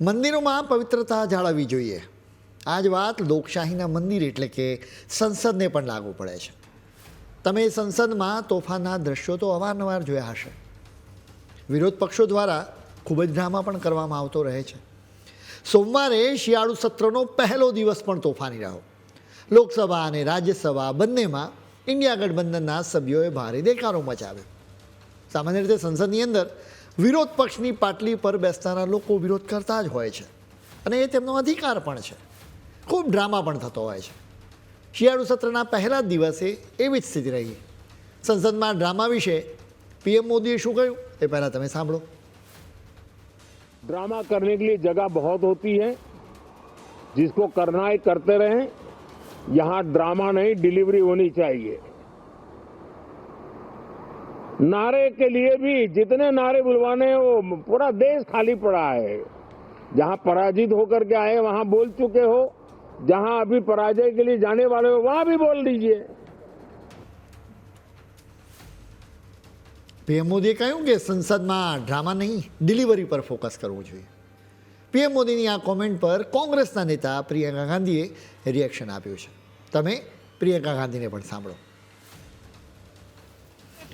મંદિરોમાં પવિત્રતા જાળવવી જોઈએ. આ જ વાત લોકશાહીના મંદિર એટલે કે સંસદને પણ લાગુ પડે છે. તમે સંસદમાં તોફાનના દ્રશ્યો તો અવારનવાર જોયા હશે. વિરોધ પક્ષો દ્વારા ખૂબ જ ડ્રામા પણ કરવામાં આવતો રહે છે. સોમવારે શિયાળુ સત્રનો પહેલો દિવસ પણ તોફાની રહ્યો લોકસભા અને રાજ્યસભા બંનેમાં ઇન્ડિયા ગઠબંધનના સભ્યોએ ભારે દેખારો મચાવ્યો. સામાન્ય રીતે સંસદની અંદર વિરોધ પક્ષની પાટલી પર બેસનારા લોકો વિરોધ કરતા જ હોય છે અને એ તેમનો અધિકાર પણ છે ખૂબ ડ્રામા પણ થતો હોય છે શિયાળુ સત્રના પહેલા જ દિવસે એવી જ સ્થિતિ રહી સંસદમાં ડ્રામા વિશે પીએમ મોદીએ શું કહ્યું એ પહેલાં તમે સાંભળો ड्रामा करने के लिए जगह बहुत होती है जिसको करना है करते रहें यहां ड्रामा नहीं डिलीवरी होनी चाहिए नारे के लिए भी जितने नारे बुलवाने हैं वो पूरा देश खाली पड़ा है जहां पराजित होकर के आए वहां बोल चुके हो जहां अभी पराजय के लिए जाने वाले हो वहां भी बोल दीजिए પીએમ મોદીએ કહ્યું કે સંસદમાં ડ્રામા નહીં ડિલિવરી પર ફોકસ કરવું જોઈએ પીએમ મોદીની આ કોમેન્ટ પર કોંગ્રેસના નેતા પ્રિયંકા ગાંધીએ રિએક્શન આપ્યું છે તમે પ્રિયંકા ગાંધીને પણ સાંભળો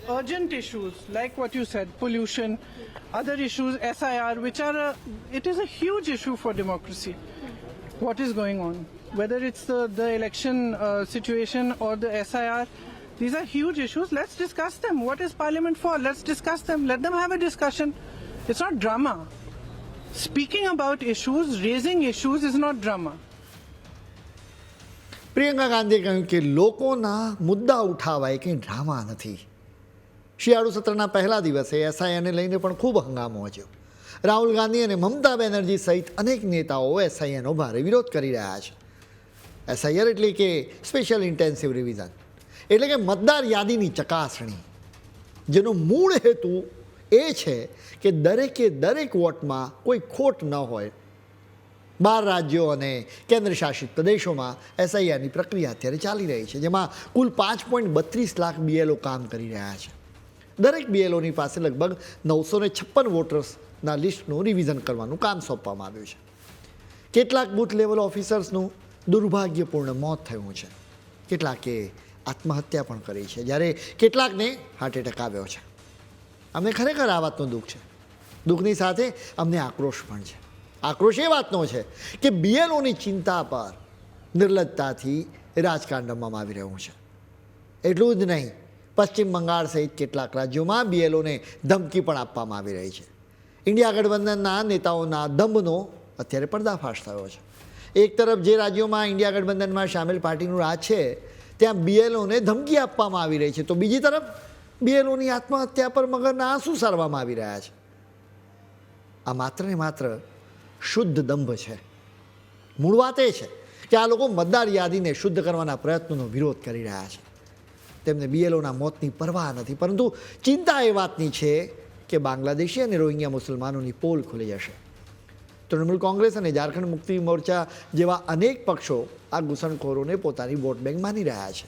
urgent issues like what you said pollution other issues sir which are a, it is a huge issue for democracy what is going on whether it's the, the election uh, situation or the sir these are huge issues let's discuss them what is parliament for let's discuss them let them have a discussion it's not drama speaking about issues raising issues is not drama Priyanka ગાંધીએ કહ્યું કે લોકોના મુદ્દા ઉઠાવાય કંઈ drama નથી શિયાળુ સત્રના પહેલા દિવસે એસઆઈઆરને લઈને પણ ખૂબ હંગામો મચ્યો. રાહુલ ગાંધી અને મમતા બેનર્જી સહિત અનેક નેતાઓ એસઆઈએનો ભારે વિરોધ કરી રહ્યા છે. એસઆઈઆર એટલે કે સ્પેશિયલ ઇન્ટેન્સિવ રિવિઝન. એટલે કે મતદાર યાદીની ચકાસણી. જેનો મૂળ હેતુ એ છે કે દરેકે દરેક વોટમાં કોઈ ખોટ ન હોય. બાર રાજ્યો અને કેન્દ્ર શાસિત પ્રદેશોમાં એસઆઈઆરની પ્રક્રિયા અત્યારે ચાલી રહી છે, જેમાં કુલ પાંચ પોઈન્ટ બત્રીસ લાખ બીએલઓ કામ કરી રહ્યા છે. દરેક બીએલઓની પાસે લગભગ નવસો ને છપ્પન વોટર્સના લિસ્ટનું રિવિઝન કરવાનું કામ સોંપવામાં આવ્યું છે. કેટલાક બૂથ લેવલ ઓફિસર્સનું દુર્ભાગ્યપૂર્ણ મોત થયું છે. કેટલાકે આત્મહત્યા પણ કરી છે, જ્યારે કેટલાકને હાર્ટ એટેક આવ્યો છે. અમને ખરેખર આ વાતનું દુઃખ છે. દુઃખની સાથે અમને આક્રોશ પણ છે. આક્રોશ એ વાતનો છે કે બીએલઓની ચિંતા પર નિર્લજ્જતાથી રાજકારણ રમવામાં આવી રહ્યું છે. એટલું જ નહીં પશ્ચિમ બંગાળ સહિત કેટલાક રાજ્યોમાં બીએલઓને ધમકી પણ આપવામાં આવી રહી છે. ઇન્ડિયા ગઠબંધનના નેતાઓના દંભનો અત્યારે પર્દાફાશ થયો છે. એક તરફ જે રાજ્યોમાં ઇન્ડિયા ગઠબંધનમાં સામેલ પાર્ટીનું રાજ છે, ત્યાં બીએલઓને ધમકી આપવામાં આવી રહી છે. તો બીજી તરફ બીએલઓની આત્મહત્યા પર મગરના આંસુ સારવામાં આવી રહ્યા છે. આ માત્ર ને માત્ર શુદ્ધ દંભ છે. મૂળ વાત એ છે કે આ લોકો મતદાર યાદીને શુદ્ધ કરવાના પ્રયત્નોનો વિરોધ કરી રહ્યા છે. તેમને બીએલઓના મોતની પરવાહ નથી. પરંતુ ચિંતા એ વાતની છે કે બાંગ્લાદેશી અને રોહિંગ્યા મુસલમાનોની પોલ ખુલી જશે. તૃણમૂલ કોંગ્રેસ અને ઝારખંડ મુક્તિ મોરચા જેવા અનેક પક્ષો આ ઘૂસણખોરોને પોતાની વોટ બેંક માની રહ્યા છે.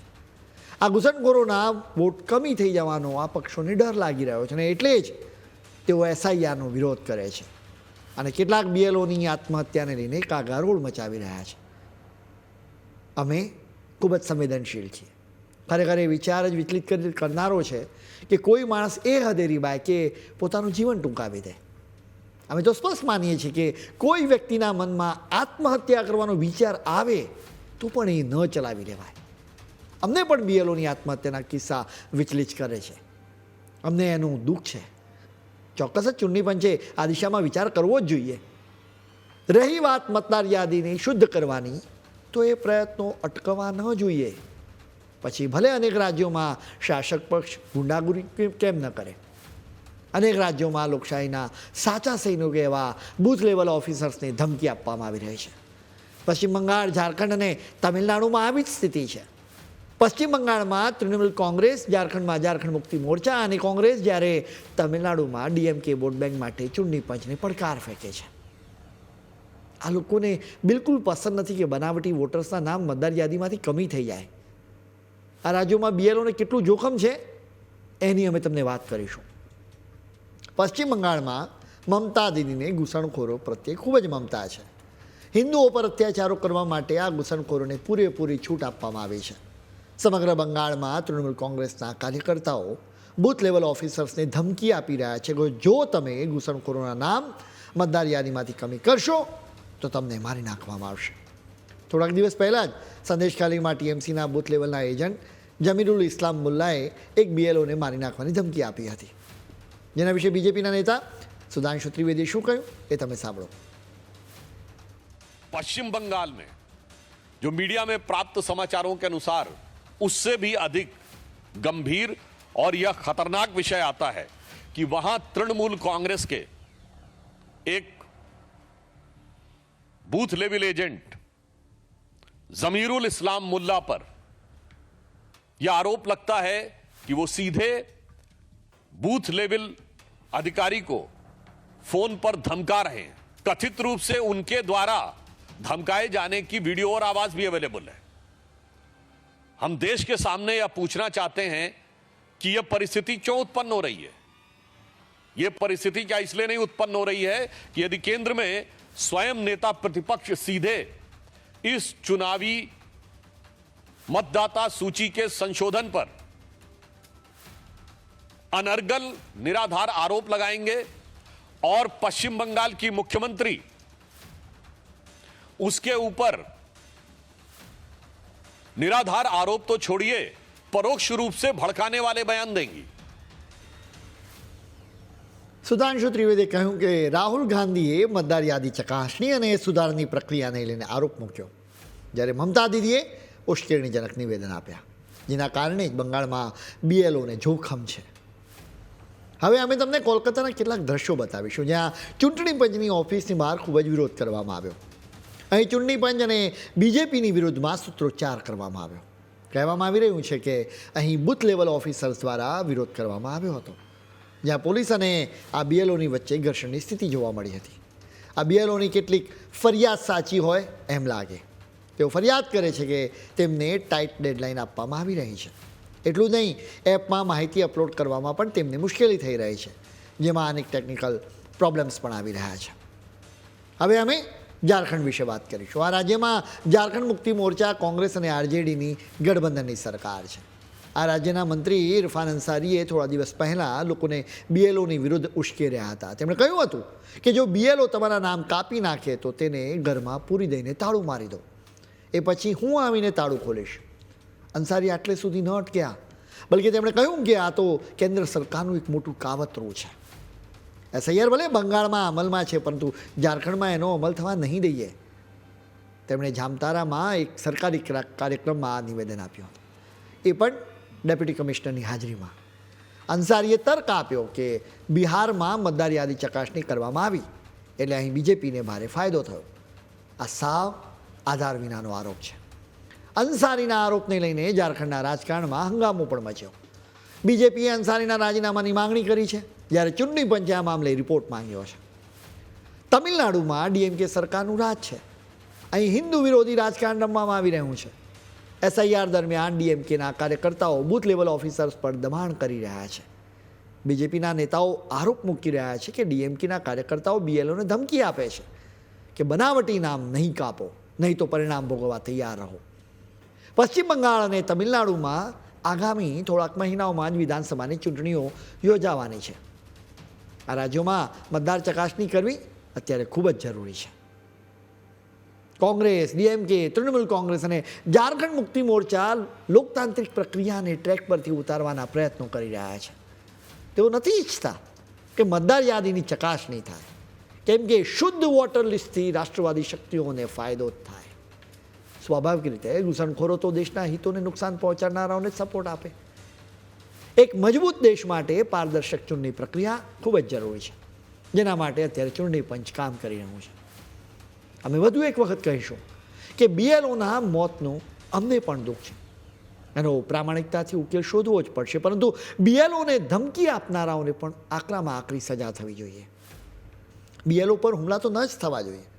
આ ઘૂસણખોરોના વોટ કમી થઈ જવાનો આ પક્ષોને ડર લાગી રહ્યો છે અને એટલે જ તેઓ એસઆઈઆરનો વિરોધ કરે છે અને કેટલાક બીએલઓની આત્મહત્યાને લઈને કાગારોળ મચાવી રહ્યા છે. અમે ખૂબ જ સંવેદનશીલ છીએ. ખરેખર એ વિચાર જ વિચલિત કરી કરનારો છે કે કોઈ માણસ એ હદે રીબાય કે પોતાનું જીવન ટૂંકાવી દે. અમે તો સ્પષ્ટ માનીએ છીએ કે કોઈ વ્યક્તિના મનમાં આત્મહત્યા કરવાનો વિચાર આવે તો પણ એ ન ચલાવી લેવાય. અમને પણ બીએલઓની આત્મહત્યાના કિસ્સા વિચલિત કરે છે. અમને એનું દુઃખ છે. ચોક્કસ જ ચૂંટણી પંચે આ દિશામાં વિચાર કરવો જ જોઈએ. રહી વાત મતદાર યાદીને શુદ્ધ કરવાની તો એ પ્રયત્નો અટકવા ન જોઈએ. પછી ભલે અનેક રાજ્યોમાં શાસક પક્ષ ગુંડાગુરી કેમ ન કરે. અનેક રાજ્યોમાં લોકશાહીના સાચા સૈનિકો એવા બૂથ લેવલ ઓફિસર્સને ધમકી આપવામાં આવી રહી છે. પશ્ચિમ બંગાળ, ઝારખંડ અને તમિલનાડુમાં આવી જ સ્થિતિ છે. પશ્ચિમ બંગાળમાં તૃણમૂલ કોંગ્રેસ, ઝારખંડમાં ઝારખંડ મુક્તિ મોરચા અને કોંગ્રેસ જ્યારે તમિલનાડુમાં ડીએમકે વોટ બેંક માટે ચૂંટણી પંચને પડકાર ફેંકે છે. આ લોકોને બિલકુલ પસંદ નથી કે બનાવટી વોટર્સના નામ મતદાર યાદીમાંથી કમી થઈ જાય. આ રાજ્યોમાં બીએલઓને કેટલું જોખમ છે, એની અમે તમને વાત કરીશું. પશ્ચિમ બંગાળમાં મમતા દીદીને ઘૂસણખોરો પ્રત્યે ખૂબ જ મમતા છે. હિન્દુઓ પર અત્યાચારો કરવા માટે આ ઘૂસણખોરોને પૂરેપૂરી છૂટ આપવામાં આવી છે. સમગ્ર બંગાળમાં તૃણમૂલ કોંગ્રેસના કાર્યકર્તાઓ, બૂથ લેવલ ઓફિસર્સને ધમકી આપી રહ્યા છે જો તમે ઘૂસણખોરોના નામ મતદાર યાદીમાંથી કમી કરશો, તો તમને મારી નાખવામાં આવશે. થોડાક દિવસ પહેલાં જ સંદેશખાલીમાં ટીએમસીના બૂથ લેવલના એજન્ટ જમીરુલ ઇસ્લામ મુલ્લાએ એક બીએલઓને મારી નાખવાની ધમકી આપી હતી જેના વિશે બીજેપીના નેતા સુધાંશુ ત્રિવેદીએ શું કહ્યું એ તમે સાંભળો पश्चिम बंगाल में जो मीडिया में प्राप्त समाचारों के अनुसार उससे भी अधिक गंभीर और यह खतरनाक विषय आता है कि वहां तृणमूल कांग्रेस के एक booth level agent Jamirul Islam Mulla पर यह आरोप लगता है कि वो सीधे बूथ लेवल अधिकारी को फ़ोन पर धमका रहे हैं। कथित रूप से उनके द्वारा धमकाए जाने की वीडियो और आवाज़ भी अवेलेबल है। हम देश के सामने यह पूछना चाहते हैं कि यह परिस्थिति क्यों उत्पन्न हो रही है? यह परिस्थिति क्या इसलिए नहीं उत्पन्न हो रही है कि यदि केंद्र में स्वयं नेता प्रतिपक्ष सीधे इस चुनावी मतदाता सूची के संशोधन पर अनर्गल निराधार आरोप लगाएंगे और पश्चिम बंगाल की मुख्यमंत्री उसके ऊपर निराधार आरोप तो छोड़िए परोक्ष रूप से भड़काने वाले बयान देंगी સુધાંશુ ત્રિવેદીએ કહ્યું કે રાહુલ ગાંધીએ મતદાર યાદી ચકાસણી અને સુધારણી પ્રક્રિયાને લઈને આરોપ મૂક્યો જ્યારે મમતા દીદીએ ઉશ્કેરણીજનક નિવેદન આપ્યા. જેના કારણે જ બંગાળમાં બીએલઓને જોખમ છે. હવે અમે તમને કોલકાતાના કેટલાક દ્રશ્યો બતાવીશું, જ્યાં ચૂંટણી પંચની ઓફિસની બહાર ખૂબ જ વિરોધ કરવામાં આવ્યો. અહીં ચૂંટણી પંચ અને બીજેપીની વિરુદ્ધમાં સૂત્રોચ્ચાર કરવામાં આવ્યો. કહેવામાં આવી રહ્યું છે કે અહીં બૂથ લેવલ ઓફિસર્સ દ્વારા વિરોધ કરવામાં આવ્યો હતો, જ્યાં પોલીસ અને આ બીએલઓની વચ્ચે ઘર્ષણની સ્થિતિ જોવા મળી હતી. આ બીએલઓની કેટલીક ફરિયાદ સાચી હોય એમ લાગે. તેઓ ફરિયાદ કરે છે કે તેમને ટાઈટ ડેડલાઇન આપવામાં આવી રહી છે. એટલું નહીં, એપમાં માહિતી અપલોડ કરવામાં પણ તેમને મુશ્કેલી થઈ રહી છે. જેમાં અનેક ટેકનિકલ પ્રોબ્લેમ્સ પણ આવી રહ્યા છે. હવે અમે ઝારખંડ વિશે વાત કરીશું. આ રાજ્યમાં ઝારખંડ મુક્તિ મોરચા, કોંગ્રેસ અને આરજેડીની ગઠબંધનની સરકાર છે. આ રાજ્યના મંત્રી ઇરફાન અંસારીએ થોડા દિવસ પહેલાં લોકોને બીએલઓની વિરુદ્ધ ઉશ્કેર્યા હતા. તેમણે કહ્યું હતું કે જો બીએલઓ તમારા નામ કાપી નાખે તો તેને ઘરમાં પૂરી દઈને તાળું મારી દો. એ પછી હું આવીને તાળું ખોલીશ. અંસારી આટલે સુધી ન અટક્યા. બલકે તેમણે કહ્યું કે આ તો કેન્દ્ર સરકારનું એક મોટું કાવતરું છે. એસઆઈઆર ભલે બંગાળમાં અમલમાં છે, પરંતુ ઝારખંડમાં એનો અમલ થવા નહીં દઈએ. તેમણે જામતારામાં એક સરકારી ક્રા- કાર્યક્રમમાં આ નિવેદન આપ્યું. એ પણ ડેપ્યુટી કમિશનરની હાજરીમાં. અંસારીએ તર્ક આપ્યો કે બિહારમાં મતદાર યાદી ચકાસણી કરવામાં આવી. એટલે અહીં બીજેપીને ભારે ફાયદો થયો. આ સાવ આધાર વિનાનો આરોપ છે. અંસારીના આરોપને લઈને ઝારખંડના રાજકારણમાં હંગામો પણ મચ્યો. બીજેપીએ અંસારીના રાજીનામાની માંગણી કરી છે, જ્યારે ચૂંટણી પંચે આ મામલે રિપોર્ટ માંગ્યો છે. તમિલનાડુમાં ડીએમકે સરકારનું રાજ છે. અહીં હિન્દુ વિરોધી રાજકારણ રમવામાં આવી રહ્યું છે. એસઆઈઆર દરમિયાન ડીએમકેના કાર્યકર્તાઓ બૂથ લેવલ ઓફિસર્સ પર દબાણ કરી રહ્યા છે. બીજેપીના નેતાઓ આરોપ મૂકી રહ્યા છે કે ડીએમકેના કાર્યકર્તાઓ બીએલઓને ધમકી આપે છે કે બનાવટી નામ નહીં કાપો. નહીં તો પરિણામ ભોગવવા તૈયાર રહો પશ્ચિમ બંગાળ અને તમિલનાડુમાં આગામી થોડાક મહિનાઓમાં જ વિધાનસભાની ચૂંટણીઓ યોજાવાની છે આ રાજ્યોમાં મતદાર ચકાસણી કરવી અત્યારે ખૂબ જ જરૂરી છે કોંગ્રેસ ડીએમકે તૃણમૂલ કોંગ્રેસ અને ઝારખંડ મુક્તિ મોરચા લોકતાંત્રિક પ્રક્રિયાને ટ્રેક પરથી ઉતારવાના પ્રયત્નો કરી રહ્યા છે તેઓ નથી ઈચ્છતા કે મતદાર યાદીની ચકાસણી થાય કેમ કે શુદ્ધ વોટર લિસ્ટથી રાષ્ટ્રવાદી શક્તિઓને ફાયદો થાય. સ્વાભાવિક રીતે, ઘૂસણખોરો તો દેશના હિતોને નુકસાન પહોંચાડનારાઓને સપોર્ટ આપે. એક મજબૂત દેશ માટે પારદર્શક ચૂંટણી પ્રક્રિયા ખૂબ જ જરૂરી છે. જેના માટે અત્યારે ચૂંટણી પંચ કામ કરી રહ્યું છે. અમે વધુ એક વખત કહીશું કે બીએલઓના મોતનું અમને પણ દુઃખ છે. એનો પ્રામાણિકતાથી ઉકેલ શોધવો જ પડશે, પરંતુ બીએલઓને ધમકી આપનારાઓને પણ આકરામાં આકરી સજા થવી જોઈએ. બીએલઓ પર હુમલા તો ન જ થવા જોઈએ.